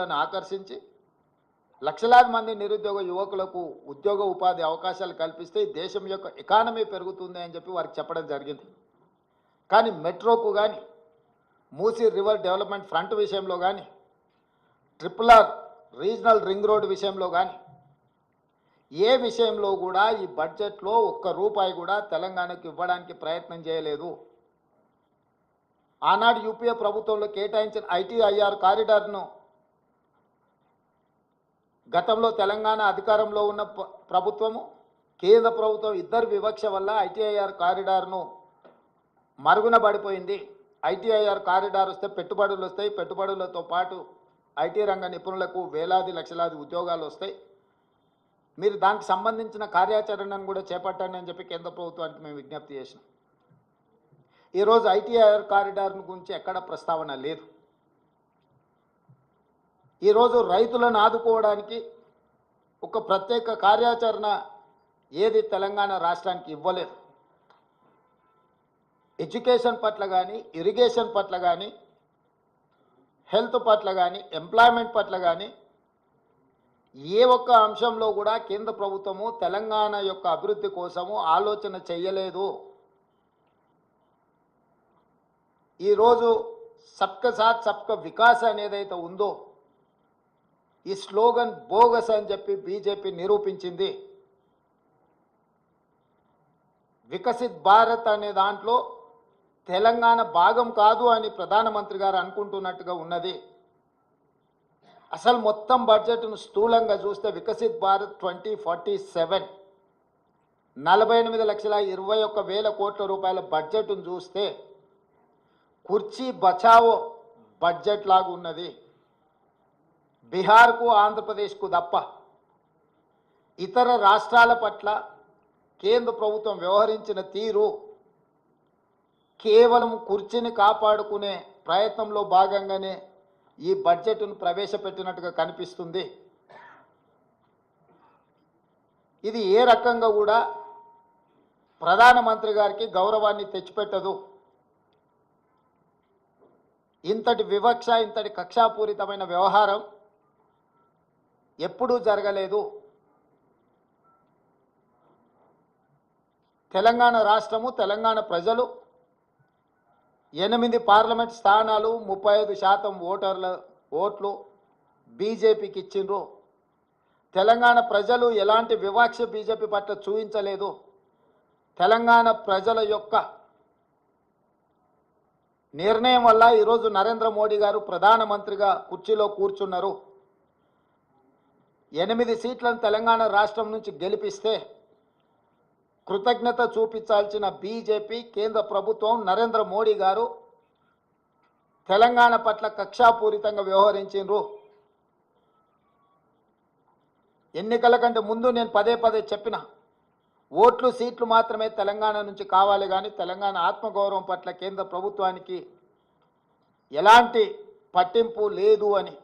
నిరుద్యోగులను ఆకర్షించి లక్షలాది మంది నిరుద్యోగ యువకులకు ఉద్యోగ ఉపాధి అవకాశాలు కల్పిస్తే దేశం యొక్క ఎకానమీ పెరుగుతుంది అని చెప్పి వారికి చెప్పడం జరిగింది. కానీ మెట్రోకు కానీ మూసీ రివర్ డెవలప్మెంట్ ఫ్రంట్ విషయంలో కానీ triple R regional ring road విషయంలో కానీ ఏ విషయంలో కూడా ఈ బడ్జెట్లో ఒక్క రూపాయి కూడా తెలంగాణకు ఇవ్వడానికి ప్రయత్నం చేయలేదు. ఆనాడు యూపీఏ ప్రభుత్వంలో కేటాయించిన ఐటీఐఆర్ కారిడార్ను గతంలో తెలంగాణ అధికారంలో ఉన్న ప్రభుత్వము కేంద్ర ప్రభుత్వం ఇద్దరు వివక్ష వల్ల ఐటీఐఆర్ కారిడార్ను మరుగున పడిపోయింది ఐటీఐఆర్ కారిడార్ వస్తే పెట్టుబడులు వస్తాయి. పెట్టుబడులతో పాటు ఐటీ రంగ నిపుణులకు వేలాది లక్షలాది ఉద్యోగాలు వస్తాయి. మీరు దానికి సంబంధించిన కార్యాచరణను కూడా చేపట్టండి అని చెప్పి కేంద్ర ప్రభుత్వానికి మేము విజ్ఞప్తి చేసినాం. ఈరోజు ఐటీఐఆర్ కారిడార్ గురించి ఎక్కడ ప్రస్తావన లేదు. ఈరోజు రైతులను ఆదుకోవడానికి ఒక ప్రత్యేక కార్యాచరణ ఏది తెలంగాణ రాష్ట్రానికి ఇవ్వలేదు. ఎడ్యుకేషన్ పట్ల కానీ ఇరిగేషన్ పట్ల కానీ హెల్త్ పట్ల కానీ ఎంప్లాయ్మెంట్ పట్ల కానీ ఏ ఒక్క అంశంలో కూడా కేంద్ర ప్రభుత్వము తెలంగాణ యొక్క అభివృద్ధి కోసము ఆలోచన చేయలేదు. ఈరోజు సబ్క సాత్ సబ్క వికాస్ అనేదైతే ఉందో ఈ స్లోగన్ బోగస్ అని చెప్పి బీజేపీ నిరూపించింది. వికసిత్ భారత్ అనే దాంట్లో తెలంగాణ భాగం కాదు అని ప్రధానమంత్రి గారు అనుకుంటున్నట్టుగా ఉన్నది. అసలు మొత్తం బడ్జెట్ను స్థూలంగా చూస్తే Viksit Bharat twenty forty seven నలభై ఎనిమిది లక్షల ఇరవై ఒక్క వేల కోట్ల రూపాయల బడ్జెట్ను చూస్తే కుర్చీ బచావో బడ్జెట్ లాగా ఉన్నది. బీహార్కు ఆంధ్రప్రదేశ్కు తప్ప ఇతర రాష్ట్రాల పట్ల కేంద్ర ప్రభుత్వం వ్యవహరించిన తీరు కేవలం కుర్చీని కాపాడుకునే ప్రయత్నంలో భాగంగానే ఈ బడ్జెట్ను ప్రవేశపెట్టినట్టుగా కనిపిస్తుంది. ఇది ఏ రకంగా కూడా ప్రధానమంత్రి గారికి గౌరవాన్ని తెచ్చిపెట్టదు. ఇంతటి వివక్ష ఇంతటి కక్షాపూరితమైన వ్యవహారం ఎప్పుడూ జరగలేదు. తెలంగాణ రాష్ట్రము తెలంగాణ ప్రజలు ఎనిమిది పార్లమెంట్ స్థానాలు ముప్పై ఐదు శాతం ఓటర్ల ఓట్లు బీజేపీకి ఇచ్చిండ్రు. తెలంగాణ ప్రజలు ఎలాంటి వివక్ష బీజేపీ పట్ల చూపించలేదు తెలంగాణ ప్రజల యొక్క నిర్ణయం వల్ల ఈరోజు నరేంద్ర మోడీ గారు ప్రధానమంత్రిగా కుర్చీలో కూర్చున్నారు. ఎనిమిది సీట్లను తెలంగాణ రాష్ట్రం నుంచి గెలిపిస్తే కృతజ్ఞత చూపించాల్సిన బీజేపీ కేంద్ర ప్రభుత్వం నరేంద్ర మోడీ గారు తెలంగాణ పట్ల కక్షాపూరితంగా వ్యవహరించిండ్రు. ఎన్నికల కంటే ముందు నేను పదే పదే చెప్పిన ఓట్లు సీట్లు మాత్రమే తెలంగాణ నుంచి కావాలి కానీ తెలంగాణ ఆత్మగౌరవం పట్ల కేంద్ర ప్రభుత్వానికి ఎలాంటి పట్టింపు లేదు అని